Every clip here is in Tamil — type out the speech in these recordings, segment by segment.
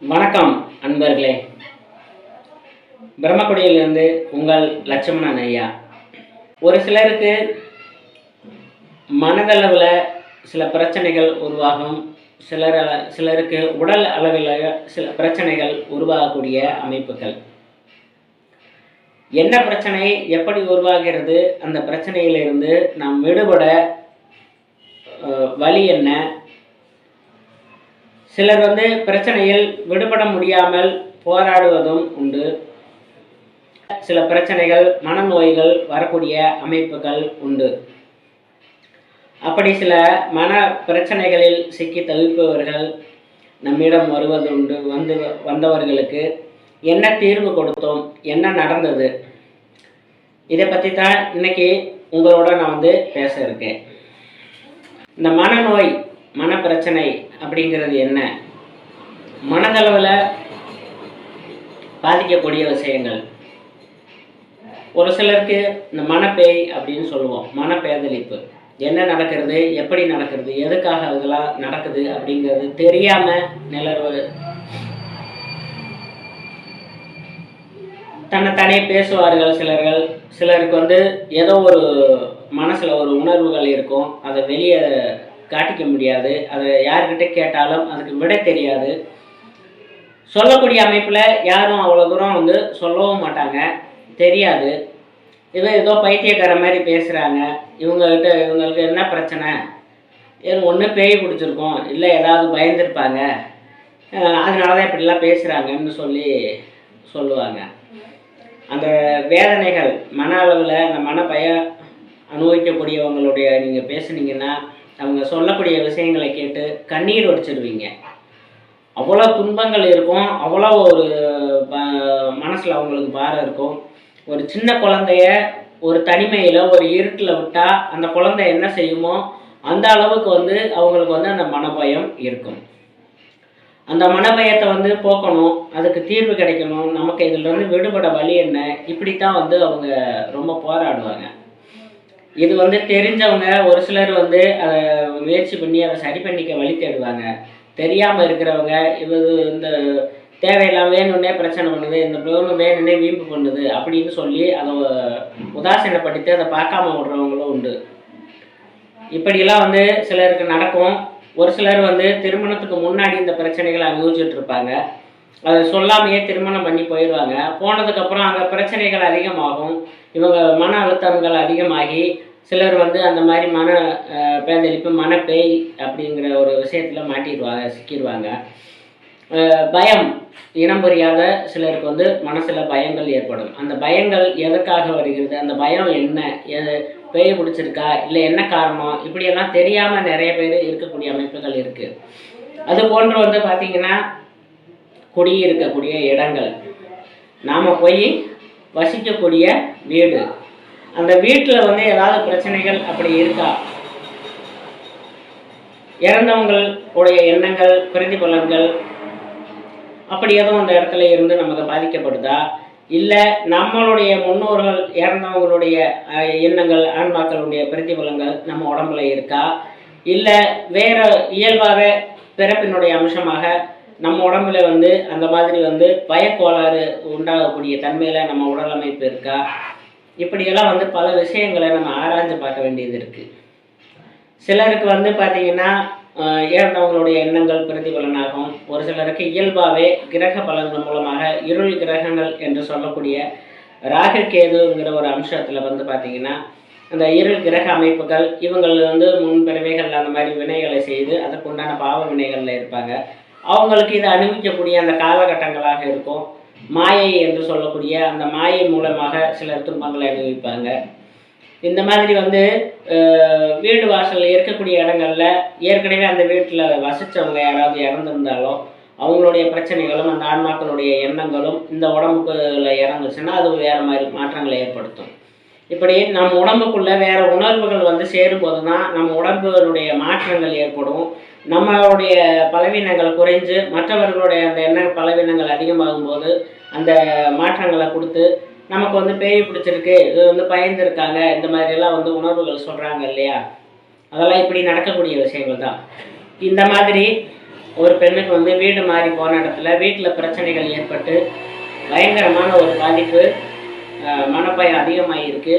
வணக்கம் அன்பர்களே. பிரம்மக்குடியிலிருந்து உங்கள் லட்சுமணன் ஐயா. ஒரு சிலருக்கு மனதளவில் சில பிரச்சனைகள் உருவாகும். சிலர் சிலருக்கு உடல் அளவில் சில பிரச்சனைகள் உருவாகக்கூடிய அமைப்புகள். என்ன பிரச்சனை எப்படி உருவாகிறது அந்த பிரச்சனையிலிருந்து நாம் விடுபட வழி என்ன சிலர் வந்து பிரச்சனையில் விடுபட முடியாமல் போராடுவதும் உண்டு. சில பிரச்சனைகள் மனநோய்கள் வரக்கூடிய அமைப்புகள் உண்டு. அப்படி சில மன பிரச்சனைகளில் சிக்கி தவிப்பவர்கள் நம்மிடம் வருவது உண்டு வந்து வந்தவர்களுக்கு என்ன தீர்வு கொடுத்தோம் என்ன நடந்தது? இதை பற்றி தான் இன்னைக்கு உங்களோட நான் வந்து பேச இருக்கேன். இந்த மனநோய் மனப்பிரச்சனை அப்படிங்கிறது என்ன? மனதளவில் பாதிக்கக்கூடிய விஷயங்கள். ஒரு சிலருக்கு இந்த மனப்பேய் அப்படின்னு சொல்லுவோம். மனப்பேதலிப்பு என்ன நடக்கிறது? எப்படி நடக்கிறது? எதுக்காக இதெல்லாம் நடக்குது அப்படிங்கிறது தெரியாம நிலர்வு. தனியே பேசுவார்கள் சிலர்கள். சிலருக்கு வந்து ஏதோ ஒரு மனசில் ஒரு உணர்வுகள் இருக்கும். அதை வெளியே காட்டிக்க முடியாது. அதை யார்கிட்ட கேட்டாலும் அதுக்கு விடை தெரியாது. சொல்லக்கூடிய அமைப்பில் யாரும் அவ்வளோ தூரம் வந்து சொல்லவும் மாட்டாங்க. தெரியாது. இவன் ஏதோ பைத்தியக்கார மாதிரி பேசுகிறாங்க இவங்ககிட்ட இவங்களுக்கு என்ன பிரச்சனை? ஏன் ஒன்று பேய் பிடிச்சிருக்கோம். இல்லை ஏதாவது பயந்துருப்பாங்க. அதனால தான் இப்படிலாம் பேசுகிறாங்கன்னு சொல்லி சொல்லுவாங்க. அந்த வேதனைகள் மன அளவில் அந்த மன பய அனுபவிக்கக்கூடியவங்களுடைய நீங்கள் பேசுனீங்கன்னா அவங்க சொல்லக்கூடிய விஷயங்களை கேட்டு கண்ணீர் வடிச்சிடுவீங்க அவ்வளோ துன்பங்கள் இருக்கும் அவ்வளோ ஒரு மனசில் அவங்களுக்கு பாரம் இருக்கும். ஒரு சின்ன குழந்தைய ஒரு தனிமையில் ஒரு இருட்டில் விட்டால் அந்த குழந்தை என்ன செய்யுமோ அந்த அளவுக்கு வந்து அவங்களுக்கு வந்து அந்த மனபயம் இருக்கும். அந்த மனபயத்தை வந்து போக்கணும் அதுக்கு தீர்வு கிடைக்கணும் நமக்கு இதில் வந்து விடுபட வழி என்ன இப்படித்தான் வந்து அவங்க ரொம்ப போராடுவாங்க. இது வந்து தெரிஞ்சவங்க ஒரு சிலர் வந்து அதை முயற்சி பண்ணி அதை சரி பண்ணிக்க வழி தேடுவாங்க. தெரியாமல் இருக்கிறவங்க இது இந்த தேவையில்லாம வேணும்னே பிரச்சனை பண்ணுது இந்த பொருள் வேணும்னே வீம்பு பண்ணுது அப்படின்னு சொல்லி அதை உதாசீனப்படுத்தி அதை பார்க்காம விடுறவங்களும் உண்டு. இப்படியெல்லாம் வந்து சிலருக்கு நடக்கும். ஒரு சிலர் வந்து திருமணத்துக்கு முன்னாடி இந்த பிரச்சனைகளை அனுபவிச்சுட்டு இருப்பாங்க. அதை சொல்லாமையே திருமணம் பண்ணி போயிடுவாங்க. போனதுக்கப்புறம் அங்கே பிரச்சனைகள் அதிகமாகும். இவங்க மன அழுத்தங்கள் அதிகமாகி சிலர் வந்து அந்த மாதிரி மன பேந்தளிப்பு மனப்பேய் அப்படிங்கிற ஒரு விஷயத்தில் மாட்டிடுவாங்க சிக்கிடுவாங்க. பயம் இனம் புரியாத சிலருக்கு வந்து மனசில் பயங்கள் ஏற்படும். அந்த பயங்கள் எதற்காக வருகிறது? அந்த பயம் என்ன? எது பேய் பிடிச்சிருக்கா இல்லை என்ன காரணம்? இப்படியெல்லாம் தெரியாமல் நிறைய பேர் இருக்கக்கூடிய அமைப்புகள் இருக்குது அது போன்று வந்து பார்த்திங்கன்னா குடியிருக்கக்கூடிய இடங்கள். நாம் போய் வசிக்கக்கூடிய வீடு. அந்த வீட்டில் வந்து ஏதாவது பிரச்சனைகள் அப்படி இருக்கா? இறந்தவங்களுடைய எண்ணங்கள் பிரதிபலன்கள் அப்படி எதுவும் அந்த இடத்துல இருந்து நமக்கு பாதிக்கப்படுதா? இல்லை நம்மளுடைய முன்னோர்கள் இறந்தவங்களுடைய எண்ணங்கள் ஆன்மாக்களுடைய பிரதிபலங்கள் நம்ம உடம்புல இருக்கா? இல்லை வேற இயல்பாக பிறப்பினுடைய அம்சமாக நம்ம உடம்புல வந்து அந்த மாதிரி வந்து பயக்கோளாறு உண்டாகக்கூடிய தன்மையில் நம்ம உடல் அமைப்பு இருக்கா? இப்படியெல்லாம் வந்து பல விஷயங்களை நம்ம ஆராய்ஞ்சு பார்க்க வேண்டியது இருக்குது சிலருக்கு வந்து பார்த்தீங்கன்னா இறந்தவங்களுடைய எண்ணங்கள் பிரதிபலனாகும். ஒரு சிலருக்கு இயல்பாகவே கிரக பலன்கள் மூலமாக இருள் கிரகங்கள் என்று சொல்லக்கூடிய ராகு கேதுங்கிற ஒரு அம்சத்தில் வந்து பார்த்திங்கன்னா அந்த இருள் கிரக அமைப்புகள் இவங்கள் வந்து முன் பிறவைகள் அந்த மாதிரி வினைகளை செய்து அதற்குண்டான பாவ வினைகளில் இருப்பாங்க. அவங்களுக்கு இதை அனுபவிக்கக்கூடிய அந்த காலகட்டங்களாக இருக்கும். மாயை என்று சொல்லக்கூடிய அந்த மாயை மூலமாக சிலர் துன்பங்களை அனுபவிப்பாங்க. இந்த மாதிரி வந்து வீடு வாசலில் இருக்கக்கூடிய இடங்களில் ஏற்கனவே அந்த வீட்டில் வசித்தவங்க யாராவது இறந்துருந்தாலோ அவங்களுடைய பிரச்சனைகளும் அந்த ஆன்மாக்களுடைய எண்ணங்களும் இந்த உடம்புக்குள்ள இறங்குச்சுன்னா அது வேறு மாதிரி மாற்றங்களை ஏற்படுத்தும். இப்படி நம்ம உடம்புக்குள்ள வேற உணர்வுகள் வந்து சேரும்போது தான் நம்ம உடம்புகளுடைய மாற்றங்கள் ஏற்படும். நம்மளுடைய பலவீனங்கள் குறைஞ்சு மற்றவர்களுடைய அந்த எண்ண பலவீனங்கள் அதிகமாகும் போது அந்த மாற்றங்களை கொடுத்து நமக்கு வந்து பேய் பிடிச்சிருக்கு இது வந்து பயந்துருக்காங்க இந்த மாதிரிலாம் வந்து உணர்வுகள் சொல்கிறாங்க இல்லையா? அதெல்லாம் இப்படி நடக்கக்கூடிய விஷயங்கள் தான். இந்த மாதிரி ஒரு பெண்ணுக்கு வந்து வீடு மாறி போன இடத்துல வீட்டில் பிரச்சனைகள் ஏற்பட்டு பயங்கரமான ஒரு பாதிப்பு மனப்பயம் அதிகமாகிருக்கு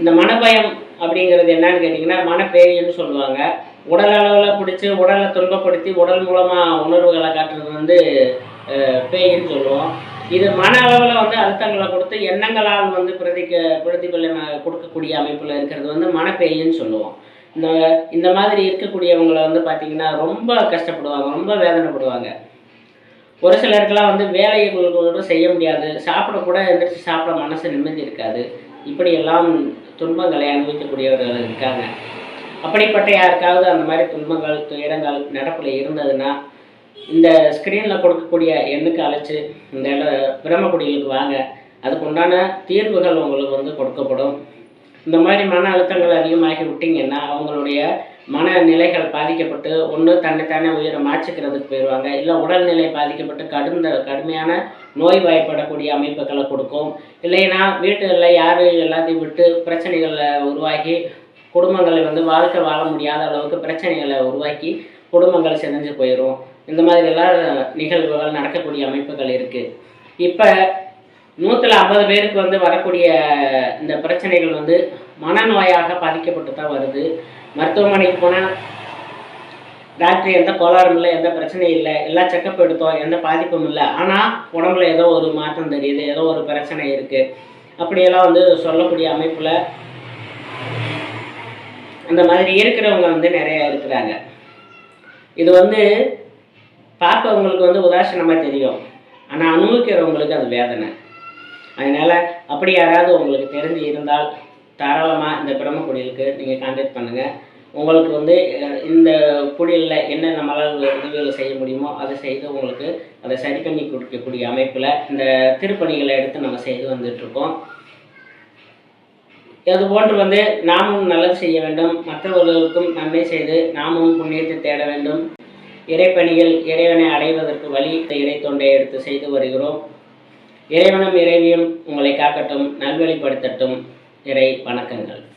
இந்த மனப்பயம் அப்படிங்கிறது என்னன்னு கேட்டிங்கன்னா மனப்பேயன்னு சொல்லுவாங்க. உடல் அளவில் பிடிச்சி உடலை துன்பப்படுத்தி உடல் மூலமாக உணர்வுகளை காட்டுறது வந்து பேயின்னு சொல்லுவோம். இது மன அளவில் வந்து அழுத்தங்களை கொடுத்து எண்ணங்களால் வந்து பிரதிக்க பிரதிபலனை கொடுக்கக்கூடிய அமைப்பில் இருக்கிறது வந்து மனப்பேயின்னு சொல்லுவோம். இந்த இந்த மாதிரி இருக்கக்கூடியவங்களை வந்து பார்த்திங்கன்னா ரொம்ப கஷ்டப்படுவாங்க ரொம்ப வேதனைப்படுவாங்க. ஒரு சிலருக்கெல்லாம் வந்து வேலையை கூட செய்ய முடியாது. சாப்பிடக்கூட எந்திரிச்சு சாப்பிட மனசு நிம்மதி இருக்காது. இப்படியெல்லாம் துன்பங்களை அனுபவிக்கக்கூடியவர்கள் இருக்காங்க. அப்படிப்பட்ட யாருக்காவது அந்த மாதிரி துன்பங்கள் துயரங்கள் நடப்பில் இருந்ததுன்னா இந்த ஸ்க்ரீனில் கொடுக்கக்கூடிய எண்ணுக்கு அழைச்சி இந்த பிரம்மக்குடிகளுக்கு வாங்க. அதுக்கு உண்டான தீர்வுகள் உங்களுக்கு வந்து கொடுக்கப்படும். இந்த மாதிரி மன அழுத்தங்கள் அதிகமாகி விட்டிங்கன்னா அவங்களுடைய மனநிலைகள் பாதிக்கப்பட்டு ஒன்று தன்னைத்தானே உயிரை மாற்றிக்கிறதுக்கு போயிடுவாங்க இல்லை உடல்நிலை பாதிக்கப்பட்டு கடுந்த கடுமையான நோய் வாய்ப்படக்கூடிய அமைப்புகளை கொடுக்கும். இல்லைன்னா வீட்டுகளில் யார் எல்லாத்தையும் விட்டு பிரச்சனைகளை உருவாக்கி குடும்பங்களை வந்து வாழ்க்கை வாழ முடியாத அளவுக்கு பிரச்சனைகளை உருவாக்கி குடும்பங்கள் சிதைஞ்சு போயிடும் இந்த மாதிரியெல்லாம் நிகழ்வுகள் நடக்கக்கூடிய அமைப்புகள் இருக்குது இப்போ நூற்றில் ஐம்பது பேருக்கு வந்து வரக்கூடிய இந்த பிரச்சனைகள் வந்து மனநோயாக பாதிக்கப்பட்டு தான் வருது. மருத்துவமனைக்கு போனால் டாக்டர் எந்த கோளாறும் இல்லை எந்த பிரச்சனையும் இல்லை எல்லா செக்கப் எடுத்தோம் எந்த பாதிப்பும் இல்லை. ஆனால் உடம்புல ஏதோ ஒரு மாற்றம் தெரியுது ஏதோ ஒரு பிரச்சனை இருக்குது அப்படியெல்லாம் வந்து சொல்லக்கூடிய அமைப்பில் அந்த மாதிரி இருக்கிறவங்க வந்து நிறையா இருக்கிறாங்க. இது வந்து பார்ப்பவங்களுக்கு வந்து உதாசீனமாக தெரியும். ஆனால் அனுபவிக்கிறவங்களுக்கு அது வேதனை. அதனால் அப்படி யாராவது உங்களுக்கு தெரிஞ்சு இருந்தால் தாராளமாக இந்த பிரம்ம குடிலுக்கு நீங்கள் கான்டாக்ட் பண்ணுங்கள் உங்களுக்கு வந்து இந்த குடிலில் என்ன நம்மளால் உதவிகள் செய்ய முடியுமோ அதை செய்து உங்களுக்கு அதை சரி பண்ணி கொடுக்கக்கூடிய அமைப்பில் இந்த திருப்பணிகளை எடுத்து நம்ம செய்து வந்துட்டுருக்கோம். அது போன்று வந்து நாமும் நல்லது செய்ய வேண்டும். மற்றவர்களுக்கும் நன்மை செய்து நாமும் புண்ணியத்தை தேட வேண்டும். இறைப்பணிகள் இறைவனை அடைவதற்கு வழி இறை தொண்டை எடுத்து செய்து வருகிறோம். இறைவனும் இறைவியும் உங்களை காக்கட்டும் நல்வழிப்படுத்தட்டும். இறை வணக்கங்கள்.